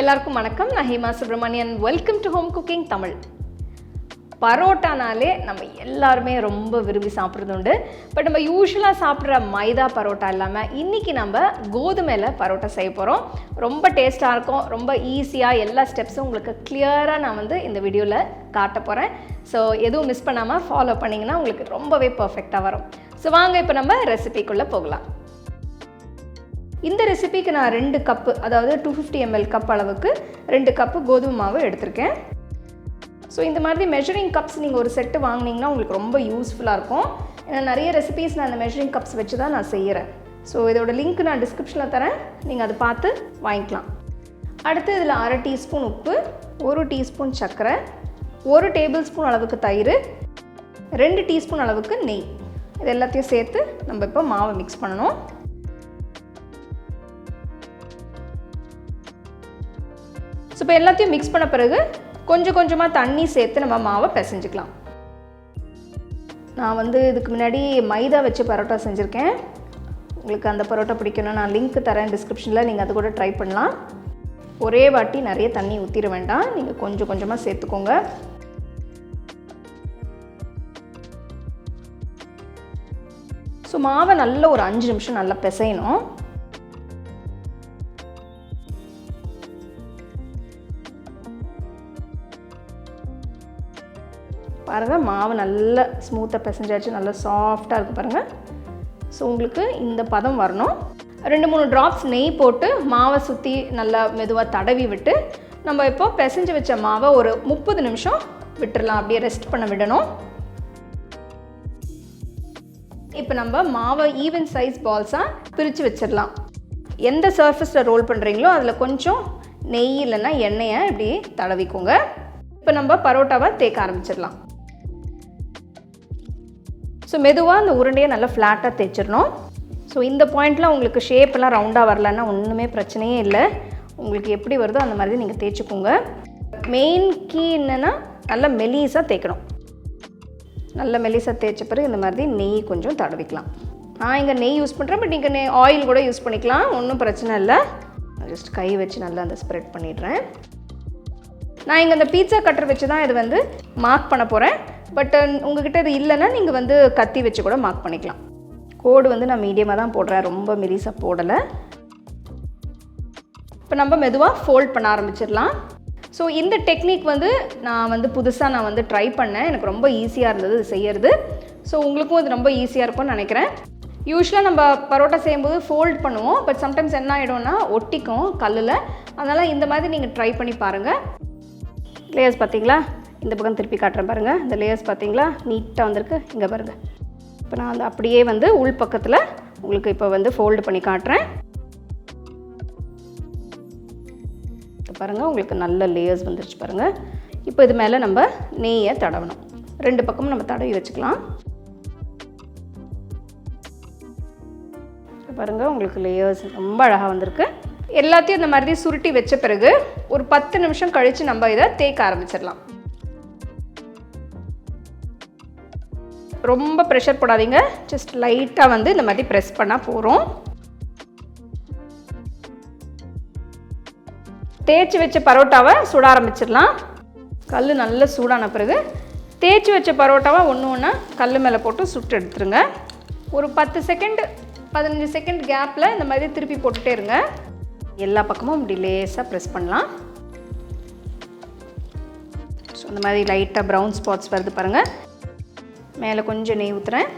எல்லாருக்கும் வணக்கம். நான் Hema Subramanian. Welcome to home cooking Tamil. பரோட்டானாலே நம்ம எல்லாருமே ரொம்ப விரும்பி சாப்பிட்றது உண்டு. பட் நம்ம யூஸ்வலாக சாப்பிட்ற மைதா பரோட்டா இல்லாமல் இன்றைக்கி நம்ம கோதுமையில் பரோட்டா செய்ய போகிறோம் ரொம்ப டேஸ்ட்டாக இருக்கும். ரொம்ப ஈஸியாக எல்லா ஸ்டெப்ஸும் உங்களுக்கு கிளியராக நான் வந்து இந்த வீடியோவில் காட்ட போகிறேன் ஸோ எதுவும் மிஸ் பண்ணாமல் ஃபாலோ பண்ணிங்கன்னா உங்களுக்கு ரொம்பவே பர்ஃபெக்டாக வரும். ஸோ வாங்க இப்போ நம்ம ரெசிபிக்குள்ளே போகலாம். இந்த ரெசிபிக்கு நான் ரெண்டு கப்பு அதாவது டூ ஃபிஃப்டி எம்எல் கப் அளவுக்கு ரெண்டு கப்பு கோதுமை மாவு எடுத்திருக்கேன். ஸோ இந்த மாதிரி மெஷரிங் கப்ஸ் நீங்கள் ஒரு செட்டு வாங்கினீங்கன்னா உங்களுக்கு ரொம்ப யூஸ்ஃபுல்லாக இருக்கும். ஏன்னா நிறைய ரெசிபீஸ் நான் அந்த மெஷரிங் கப்ஸ் வச்சு தான் நான் செய்கிறேன் ஸோ இதோட லிங்க் நான் டிஸ்கிரிப்ஷனில் தரேன். நீங்கள் அதை பார்த்து வாங்கிக்கலாம். அடுத்து இதில் அரை டீஸ்பூன் உப்பு ஒரு டீஸ்பூன் சர்க்கரை ஒரு டேபிள் ஸ்பூன் அளவுக்கு தயிர் ரெண்டு டீஸ்பூன் அளவுக்கு நெய். இது எல்லாத்தையும் சேர்த்து நம்ம இப்போ மாவை மிக்ஸ் பண்ணணும். இப்போ எல்லாத்தையும் மிக்ஸ் பண்ண பிறகு கொஞ்சம் கொஞ்சமாக தண்ணி சேர்த்து நம்ம மாவை பிசைஞ்சுக்கலாம். நான் வந்து இதுக்கு முன்னாடி மைதா வச்சு பரோட்டா செஞ்சுருக்கேன். உங்களுக்கு அந்த பரோட்டா பிடிக்கணும் நான் லிங்க் தரேன் டிஸ்கிரிப்ஷனில் நீங்கள் அது கூட ட்ரை பண்ணலாம். ஒரே வாட்டி நிறைய தண்ணி ஊற்றிட வேண்டாம். நீங்கள் கொஞ்சம் கொஞ்சமாக சேர்த்துக்கோங்க. ஸோ மாவை நல்ல ஒரு அஞ்சு நிமிஷம் நல்லா பிசையணும். பாருங்கள் மாவு நல்லா ஸ்மூத்தாக பிசைஞ்சாச்சு நல்லா சாஃப்டாக இருக்குது பாருங்கள் ஸோ உங்களுக்கு இந்த பதம் வரணும். ரெண்டு மூணு ட்ராப்ஸ் நெய் போட்டு மாவை சுற்றி நல்லா மெதுவாக தடவி விட்டு நம்ம இப்போ பிசைஞ்சு வச்ச மாவை ஒரு முப்பது நிமிஷம் விட்டுடலாம் அப்படியே ரெஸ்ட் பண்ண விடணும். இப்போ நம்ம மாவை ஈவன் சைஸ் பால்ஸாக பிரித்து வச்சிடலாம். எந்த சர்ஃபஸில் ரோல் பண்ணுறீங்களோ அதில் கொஞ்சம் நெய் இல்லைன்னா எண்ணெயை இப்படி தடவிக்கோங்க. இப்போ நம்ம பரோட்டாவை தேக்க ஆரம்பிச்சிடலாம். ஸோ மெதுவாக அந்த உருண்டையை நல்லா ஃப்ளாட்டாக தேய்ச்சிடணும். ஸோ இந்த பாயிண்ட்லாம் உங்களுக்கு ஷேப்பெல்லாம் ரவுண்டாக வரலன்னா ஒன்றுமே பிரச்சனையே இல்லை. உங்களுக்கு எப்படி வருதோ அந்த மாதிரி நீங்கள் தேய்ச்சிக்கோங்க. மெயின் கீ என்னென்னா நல்லா மெலிசாக தேய்க்கணும். நல்ல மெலிசாக தேய்ச்ச பிறகு இந்த மாதிரி நெய் கொஞ்சம் தடவிக்கலாம். நான் இங்கே நெய் யூஸ் பண்ணுறேன் பட் நீங்கள் நெய் ஆயில் கூட யூஸ் பண்ணிக்கலாம். ஒன்றும் பிரச்சனை இல்லை. ஜஸ்ட் கை வச்சு நல்லா அந்த ஸ்ப்ரெட் பண்ணிடுறேன். நான் இங்கே அந்த பீட்சா கட்டர் வச்சு தான் இது வந்து மார்க் பண்ண போகிறேன் பட் uh, உங்ககிட்ட இது இல்லைன்னா நீங்கள் வந்து கத்தி வச்சு கூட மார்க் பண்ணிக்கலாம். கோடு வந்து நான் மீடியமாக தான் போடுறேன். ரொம்ப மெலிசாக போடலை. இப்போ நம்ம மெதுவாக ஃபோல்ட் பண்ண ஆரம்பிச்சிடலாம். ஸோ இந்த டெக்னிக் வந்து நான் வந்து புதுசாக நான் வந்து ட்ரை பண்ணேன். எனக்கு ரொம்ப ஈஸியாக இருந்தது. இது செய்யறது. ஸோ உங்களுக்கும் அது ரொம்ப ஈஸியாக இருக்கும்னு நினைக்கிறேன். யூஸ்வலாக நம்ம பரோட்டா செய்யும்போது ஃபோல்ட் பண்ணுவோம். பட் சம்டைம்ஸ் என்ன ஆகிடும்னா ஒட்டிக்கும் கல்லில். அதனால் இந்த மாதிரி நீங்கள் ட்ரை பண்ணி பாருங்கள் லேயர்ஸ் பார்த்தீங்களா? இந்த பக்கம் திருப்பி காட்டுறேன் பாருங்கள் இந்த லேயர்ஸ் பார்த்தீங்களா? நீட்டாக வந்திருக்கு. இங்கே பாருங்கள் இப்போ நான் வந்து அப்படியே வந்து உள் பக்கத்தில் உங்களுக்கு இப்போ வந்து ஃபோல்டு பண்ணி காட்டுறேன். பாருங்கள் உங்களுக்கு நல்ல லேயர்ஸ் வந்துருச்சு பாருங்கள் இப்போ இது மேலே நம்ம நெய்யை தடவணும். ரெண்டு பக்கமும் நம்ம தடவி வச்சுக்கலாம். பாருங்கள் உங்களுக்கு லேயர்ஸ் ரொம்ப அழகாக வந்திருக்கு. எல்லாத்தையும் இந்த மாதிரி சுருட்டி வச்ச பிறகு ஒரு பத்து நிமிஷம் கழித்து நம்ம இதை தேய்க்க ஆரம்பிச்சிடலாம். ரொம்ப ப்ரெஷர் போடாதீங்க. ஜஸ்ட் லைட்டாக வந்து இந்த மாதிரி ப்ரெஸ் பண்ணால் போகிறோம் தேய்ச்சி வச்ச பரோட்டாவை சுட ஆரம்பிச்சிடலாம். கல் நல்ல சூடான பிறகு தேய்ச்சி வச்ச பரோட்டாவை ஒன்று ஒன்றா கல் மேலே போட்டு சுட்டு எடுத்துருங்க. ஒரு பத்து செகண்ட் பதினஞ்சு செகண்ட் கேப்பில் இந்த மாதிரி திருப்பி போட்டுகிட்டே இருங்க. எல்லா பக்கமும் இப்படி லேஸாக ப்ரெஸ் பண்ணலாம். ஸோ இந்த மாதிரி லைட்டாக ப்ரௌன் ஸ்பாட்ஸ் வருது பாருங்கள் மேலே கொஞ்சம் நெய் ஊற்றுறேன்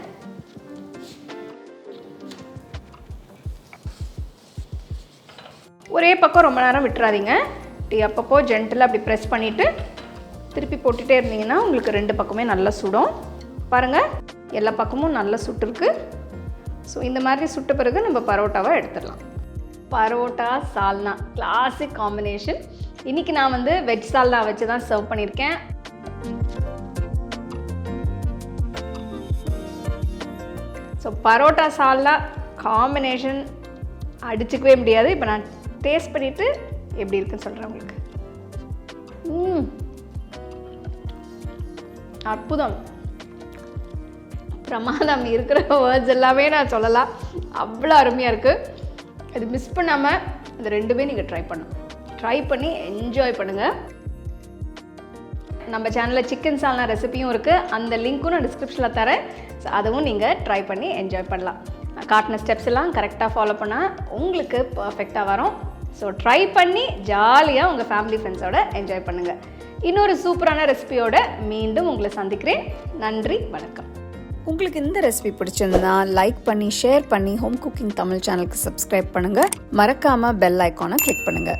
ஒரே பக்கம் ரொம்ப நேரம் விட்டுறாதீங்க. இப்படி அப்பப்போ ஜென்டில் அப்படி ப்ரெஸ் பண்ணிவிட்டு திருப்பி போட்டுகிட்டே இருந்தீங்கன்னா உங்களுக்கு ரெண்டு பக்கமே நல்லா சுடும். பாருங்கள் எல்லா பக்கமும் நல்லா சுட்டுருக்கு ஸோ இந்த மாதிரி சுட்ட பிறகு நம்ம பரோட்டாவை எடுத்துடலாம். பரோட்டா சால்னா கிளாசிக் காம்பினேஷன் இன்றைக்கி நான் வந்து வெஜ் சால்னா வச்சு தான் சர்வ் பண்ணியிருக்கேன். ஸோ பரோட்டா சால்னா காம்பினேஷன் அடிச்சுக்கவே முடியாது. இப்போ நான் டேஸ்ட் பண்ணிவிட்டு எப்படி இருக்குன்னு சொல்கிறேன் உங்களுக்கு. அற்புதம். பிரமாதம் இருக்கிற வேர்ட்ஸ் எல்லாமே நான் சொல்லலாம். அவ்வளோ அருமையாக இருக்குது இது மிஸ் பண்ணாமல் இந்த ரெண்டுமே நீங்கள் ட்ரை பண்ணணும். ட்ரை பண்ணி என்ஜாய் பண்ணுங்கள் நம்ம சேனலில் சிக்கன் சால்னா ரெசிபியும் இருக்குது அந்த லிங்க்கும் நான் டிஸ்கிரிப்ஷனில் தரேன். ஸோ அதுவும் நீங்கள் ட்ரை பண்ணி என்ஜாய் பண்ணலாம். காட்டின ஸ்டெப்ஸ் எல்லாம் கரெக்டாக ஃபாலோ பண்ணால் உங்களுக்கு பர்ஃபெக்டாக வரும். ஸோ ட்ரை பண்ணி ஜாலியாக உங்கள் ஃபேமிலி ஃப்ரெண்ட்ஸோட என்ஜாய் பண்ணுங்கள் இன்னொரு சூப்பரான ரெசிபியோட மீண்டும் உங்களை சந்திக்கிறேன். நன்றி வணக்கம். உங்களுக்கு இந்த ரெசிபி பிடிச்சிருந்தா லைக் பண்ணி ஷேர் பண்ணி ஹோம் குக்கிங் தமிழ் சேனலுக்கு சப்ஸ்கிரைப் பண்ணுங்கள் மறக்காமல் பெல் ஐக்கானை கிளிக் பண்ணுங்கள்